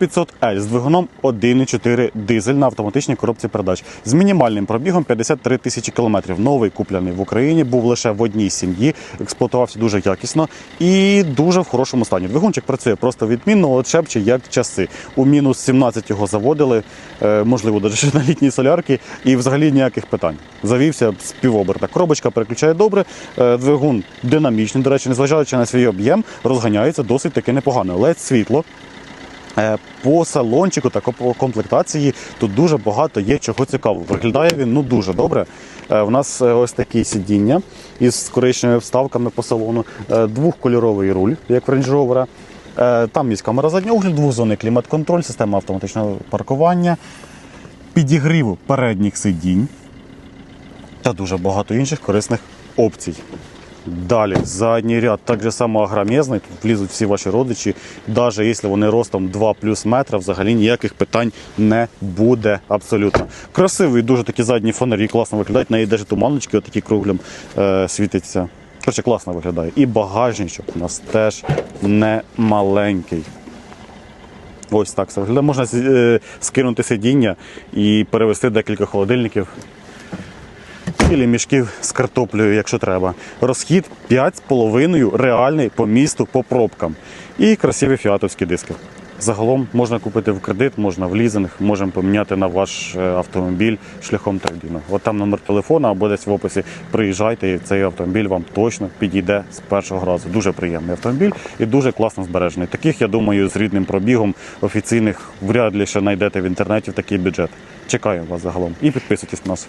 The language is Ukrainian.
500L з двигуном 1,4 дизель на автоматичній коробці передач з мінімальним пробігом 53 тисячі кілометрів. Новий куплений в Україні, був лише в одній сім'ї, експлуатувався дуже якісно і дуже в хорошому стані. Двигунчик працює просто відмінно, от шепче як часи. У мінус 17 його заводили, е, можливо, навіть на літній солярки, і взагалі ніяких питань. Завівся з півоберта. Коробочка переключає добре, е, двигун динамічний, до речі, незважаючи на свій об'єм, розганяється досить таки непогано. ледь світло. Е, По салончику та по комплектації тут дуже багато є чого цікавого. Виглядає він ну дуже добре. Е, У нас е, ось такі сидіння із коричневими вставками по салону, Е, двохкольоровий руль, як в Range Rover. Е, Там є камера заднього огляду, двохзонний клімат-контроль, система автоматичного паркування, підігріву передніх сидінь та дуже багато інших корисних опцій. Далі, задній ряд так само агромезний, тут влізуть всі ваші родичі. Навіть якщо вони ростом 2 плюс метра, взагалі ніяких питань не буде абсолютно. Красивий, дуже такі задні фонарі, класно виглядають. Неї навіть туманочки отакі круглим е, світяться. Коротше, класно виглядає. І багажничок у нас теж не маленький. Ось так це виглядає. Можна е, скинути сидіння і перевести декілька холодильників Цілі мішків з картоплею, якщо треба. Розхід 5,5 реальний по місту по пробкам. І красиві фіатовські диски. Загалом можна купити в кредит, можна в лізинг, можемо поміняти на ваш е, автомобіль шляхом трейдіну. От там номер телефона або десь в описі. Приїжджайте, і цей автомобіль вам точно підійде з першого разу. Дуже приємний автомобіль і дуже класно збережений. Таких, я думаю, з рідним пробігом офіційних вряд ли ще знайдете в інтернеті в такий бюджет. Чекаю вас загалом і підписуйтесь на нас.